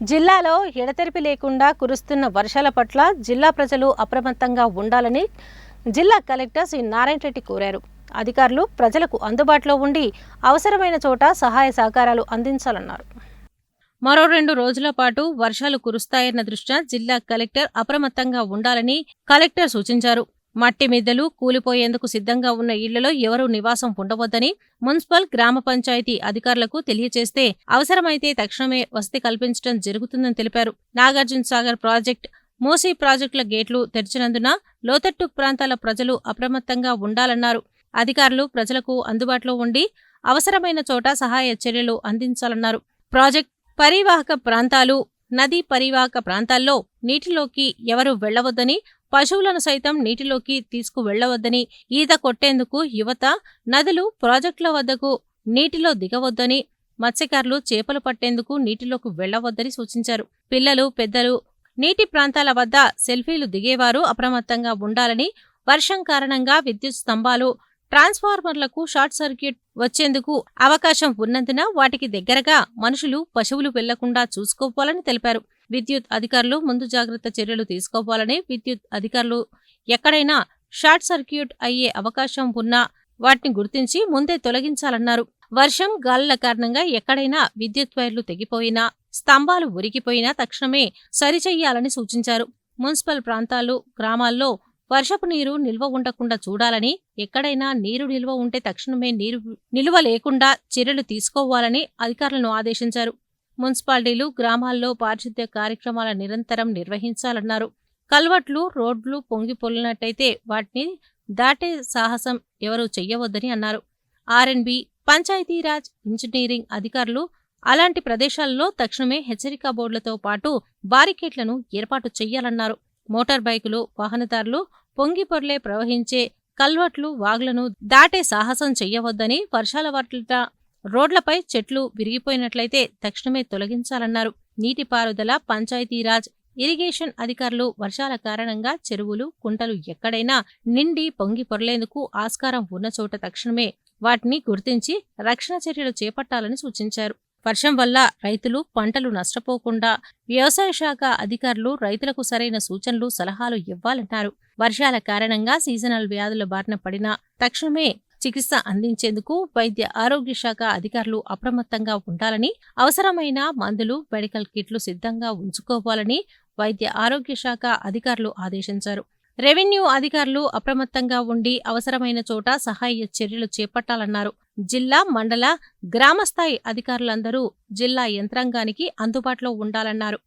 జిల్లాలో ఎడతెరిపి లేకుండా కురుస్తున్న వర్షాల పట్ల జిల్లా ప్రజలు అప్రమత్తంగా ఉండాలని జిల్లా కలెక్టర్ శ్రీ నారాయణ రెడ్డి కోరారు. అధికారులు ప్రజలకు అందుబాటులో ఉండి అవసరమైన చోట సహాయ సహకారాలు అందించాలన్నారు. మరో రెండు రోజుల పాటు వర్షాలు కురుస్తాయన్న దృష్ట్యా జిల్లా కలెక్టర్ అప్రమత్తంగా ఉండాలని కలెక్టర్ సూచించారు. మట్టి మిద్దెలు కూలిపోయేందుకు సిద్ధంగా ఉన్న ఇళ్ళలో ఎవరూ నివాసం ఉండవద్దని మున్సిపల్ గ్రామ పంచాయతీ అధికారులకు తెలియచేస్తే అవసరమైతే తక్షణమే వసతి కల్పించడం జరుగుతుందని తెలిపారు. నాగార్జున సాగర్ ప్రాజెక్ట్ మూసీ ప్రాజెక్టుల గేట్లు తెరిచినందున లోతట్టు ప్రాంతాల ప్రజలు అప్రమత్తంగా ఉండాలన్నారు. అధికారులు ప్రజలకు అందుబాటులో ఉండి అవసరమైన చోట సహాయ చర్యలు అందించాలన్నారు. ప్రాజెక్ట్ పరివాహక ప్రాంతాలు నదీ పరివాహక ప్రాంతాల్లో నీటిలోకి ఎవరూ వెళ్ళవద్దని పశువులను సైతం నీటిలోకి తీసుకువెళ్ళవద్దని ఈత కొట్టేందుకు యువత నదులు ప్రాజెక్టుల వద్దకు నీటిలో దిగవద్దని మత్స్యకారులు చేపలు పట్టేందుకు నీటిలోకి వెళ్ళవద్దని సూచించారు. పిల్లలు పెద్దలు నీటి ప్రాంతాల వద్ద సెల్ఫీలు దిగేవారు అప్రమత్తంగా ఉండాలని వర్షం కారణంగా విద్యుత్ స్తంభాలు ట్రాన్స్ఫార్మర్లకు షార్ట్ సర్క్యూట్ వచ్చేందుకు అవకాశం ఉన్నందున వాటికి దగ్గరగా మనుషులు పశువులు వెళ్ళకుండా చూసుకోవాలని తెలిపారు. విద్యుత్ అధికారులు ముందు జాగ్రత్త చర్యలు తీసుకోవాలని విద్యుత్ అధికారులు ఎక్కడైనా షార్ట్ సర్క్యూట్ అయ్యే అవకాశం ఉన్నా వాటిని గుర్తించి ముందే తొలగించాలన్నారు. వర్షం గాలుల కారణంగా ఎక్కడైనా విద్యుత్ వైర్లు తెగిపోయినా స్తంభాలు ఉరికిపోయినా తక్షణమే సరిచెయ్యాలని సూచించారు. మున్సిపల్ ప్రాంతాలు గ్రామాల్లో వర్షపు నీరు నిల్వ ఉండకుండా చూడాలని ఎక్కడైనా నీరు నిల్వ ఉంటే తక్షణమే నీరు నిల్వ లేకుండా చర్యలు తీసుకోవాలని అధికారులను ఆదేశించారు. మున్సిపాలిటీలు గ్రామాల్లో పారిశుద్ధ్య కార్యక్రమాల నిరంతరం నిర్వహించాలన్నారు. కల్వట్లు రోడ్లు పొంగి పొల్లినట్టయితే వాటిని దాటే సాహసం ఎవరూ చెయ్యవద్దని అన్నారు. ఆర్ఎన్బి పంచాయతీరాజ్ ఇంజనీరింగ్ అధికారులు అలాంటి ప్రదేశాల్లో తక్షణమే హెచ్చరికా బోర్డులతో పాటు బారికేట్లను ఏర్పాటు చేయాలన్నారు మోటార్ బైకులు వాహనదారులు పొంగి పొరలే ప్రవహించే కల్వట్లు వాగులను దాటే సాహసం చెయ్యవద్దని వర్షాల వట్ల రోడ్లపై చెట్లు విరిగిపోయినట్లయితే తక్షణమే తొలగించాలన్నారు. నీటిపారుదల పంచాయతీరాజ్ ఇరిగేషన్ అధికారులు వర్షాల కారణంగా చెరువులు కుంటలు ఎక్కడైనా నిండి పొంగి పొరలేందుకు ఆస్కారం ఉన్న చోట తక్షణమే వాటిని గుర్తించి రక్షణ చర్యలు చేపట్టాలని సూచించారు. వర్షం వల్ల రైతులు పంటలు నష్టపోకుండా వ్యవసాయ శాఖ అధికారులు రైతులకు సరైన సూచనలు సలహాలు ఇవ్వాలన్నారు. వర్షాల కారణంగా సీజనల్ వ్యాధుల బారిన పడిన తక్షణమే చికిత్స అందించేందుకు వైద్య ఆరోగ్య శాఖ అధికారులు అప్రమత్తంగా ఉండాలని అవసరమైన మందులు మెడికల్ కిట్లు సిద్ధంగా ఉంచుకోవాలని వైద్య ఆరోగ్య శాఖ అధికారులు ఆదేశించారు. రెవెన్యూ అధికారులు అప్రమత్తంగా ఉండి అవసరమైన చోట సహాయ చర్యలు చేపట్టాలన్నారు. జిల్లా మండల గ్రామస్థాయి అధికారులందరూ జిల్లా యంత్రాంగానికి అందుబాటులో ఉండాలన్నారు.